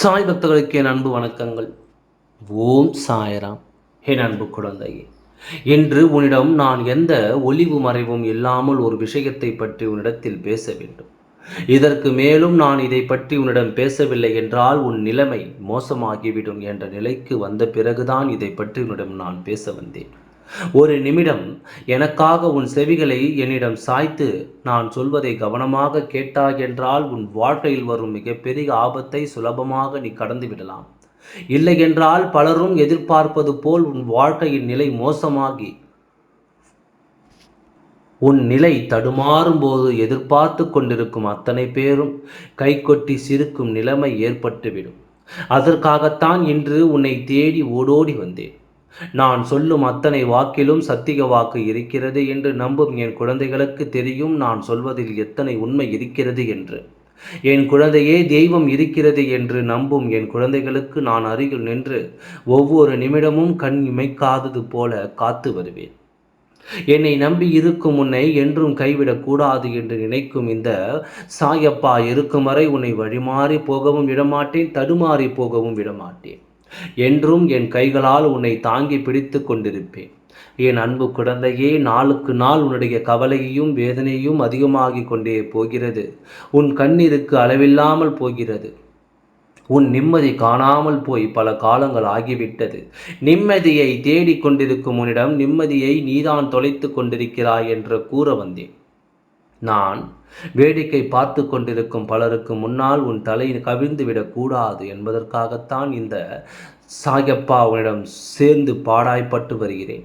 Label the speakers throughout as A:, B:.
A: சாய் பக்தர்களுக்கு என் அன்பு வணக்கங்கள். ஓம் சாயராம். என் அன்பு குழந்தையே என்று உன்னிடம் நான் எந்த ஒளிவு மறைவும் இல்லாமல் ஒரு விஷயத்தை பற்றி உன்னிடத்தில் பேச வேண்டும். இதற்கு மேலும் நான் இதை பற்றி உன்னிடம் பேசவில்லை என்றால் உன் நிலைமை மோசமாகிவிடும் என்ற நிலைக்கு வந்த பிறகுதான் இதை பற்றி உன்னிடம் நான் பேச வந்தேன். ஒரு நிமிடம் எனக்காக உன் செவிகளை என்னிடம் சாய்த்து நான் சொல்வதை கவனமாக கேட்டாய் என்றால் உன் வாழ்க்கையில் வரும் மிகப்பெரிய ஆபத்தை சுலபமாக நீ கடந்து விடலாம் இல்லை என்றால் பலரும் எதிர்பார்ப்பது போல் உன் வாழ்க்கையின் நிலை மோசமாகி உன் நிலை தடுமாறும் போது எதிர்பார்த்து கொண்டிருக்கும் அத்தனை பேரும் கைகொட்டி சிரிக்கும் நிலைமை ஏற்பட்டுவிடும். அதற்காகத்தான் இன்று உன்னை தேடி ஓடோடி வந்தேன். நான் சொல்லும் அத்தனை வாக்கிலும் சத்திக வாக்கு இருக்கிறது என்று நம்பும் என் குழந்தைகளுக்கு தெரியும் நான் சொல்வதில் எத்தனை உண்மை இருக்கிறது என்று. என் குழந்தையே தெய்வம் இருக்கிறது என்று நம்பும் என் குழந்தைகளுக்கு நான் அருகில் நின்று ஒவ்வொரு நிமிடமும் கண் இமைக்காதது போல காத்து வருவேன். என்னை நம்பி இருக்கும் உன்னை என்றும் கைவிடக்கூடாது என்று நினைக்கும் இந்த சாயப்பா இருக்கும் வரை உன்னை வழிமாறி போகவும் விடமாட்டேன் தடுமாறி போகவும் விடமாட்டேன். என்றும் என் கைகளால் உன்னை தாங்கி பிடித்து கொண்டிருப்பேன். என் அன்பு குழந்தையே நாளுக்கு நாள் உன்னுடைய கவலையையும் வேதனையும் அதிகமாகிக் கொண்டே போகிறது. உன் கண்ணீருக்கு அளவில்லாமல் போகிறது. உன் நிம்மதி காணாமல் போய் பல காலங்கள் ஆகிவிட்டது. நிம்மதியை தேடிக் கொண்டிருக்கும் உன்னிடம் நிம்மதியை நீதான் தொலைத்து கொண்டிருக்கிறாய் என்று கூற வந்தேன். நான் வேடிக்கை பார்த்து கொண்டிருக்கும் பலருக்கு முன்னால் உன் தலை கவிழ்ந்து விடக்கூடாது என்பதற்காகத்தான் இந்த சாயப்பா உன்னிடம் சேர்ந்து பாடாய்ப்பட்டு வருகிறேன்.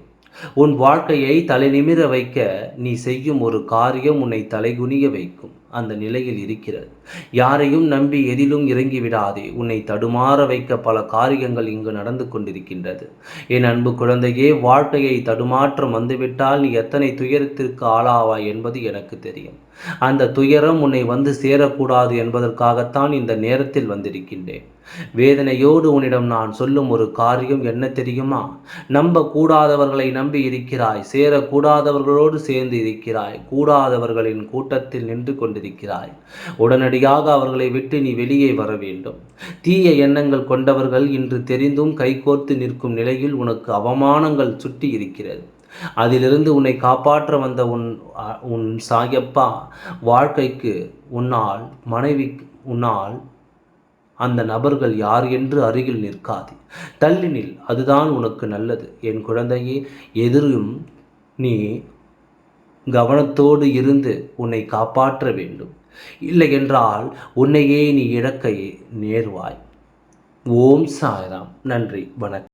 A: உன் வாழ்க்கையை தலை நிமிர வைக்க நீ செய்யும் ஒரு காரியம் உன்னை தலைகுனிய வைக்கும். அந்த நிலையில் இருக்கிறது. யாரையும் நம்பி எதிலும் இறங்கி விடாதே. உன்னை தடுமாற வைக்க பல காரியங்கள் இங்கு நடந்து கொண்டிருக்கின்றது. என் அன்பு குழந்தையே வாழ்க்கையை தடுமாற்றம் வந்துவிட்டால் நீ எத்தனை துயரத்திற்கு ஆளாவாய் என்பது எனக்கு தெரியும். அந்த துயரம் உன்னை வந்து சேரக்கூடாது என்பதற்காகத்தான் இந்த நேரத்தில் வந்திருக்கின்றேன். வேதனையோடு உன்னிடம் நான் சொல்லும் ஒரு காரியம் என்ன தெரியுமா? நம்ப கூடாதவர்களை நம்பி இருக்கிறாய் சேரக்கூடாதவர்களோடு சேர்ந்து இருக்கிறாய். கூடாதவர்களின் கூட்டத்தில் நின்று கொண்டு கொண்டிருக்கிறாய். உடனடியாக அவர்களை விட்டு நீ வெளியே வர வேண்டும். தீய எண்ணங்கள் கொண்டவர்கள் இன்று தெரிந்தும் கைகோர்த்து நிற்கும் நிலையில் உனக்கு அவமானங்கள் சுட்டி இருக்கிறது. அதிலிருந்து உன்னை காப்பாற்ற வந்த உன் உன் சாயப்பா வாழ்க்கைக்கு உன்னால் மனைவி உன்னால் அந்த நபர்கள் யார் என்று அருகில் நிற்காது. தள்ளினில் அதுதான் உனக்கு நல்லது. என் குழந்தையே எதிரும் நீ கவனத்தோடு இருந்து உன்னை காப்பாற்ற வேண்டும். இல்லை என்றால் உன்னையே நீ இழக்க நேர்வாய். ஓம் சாய்ராம். நன்றி. வணக்கம்.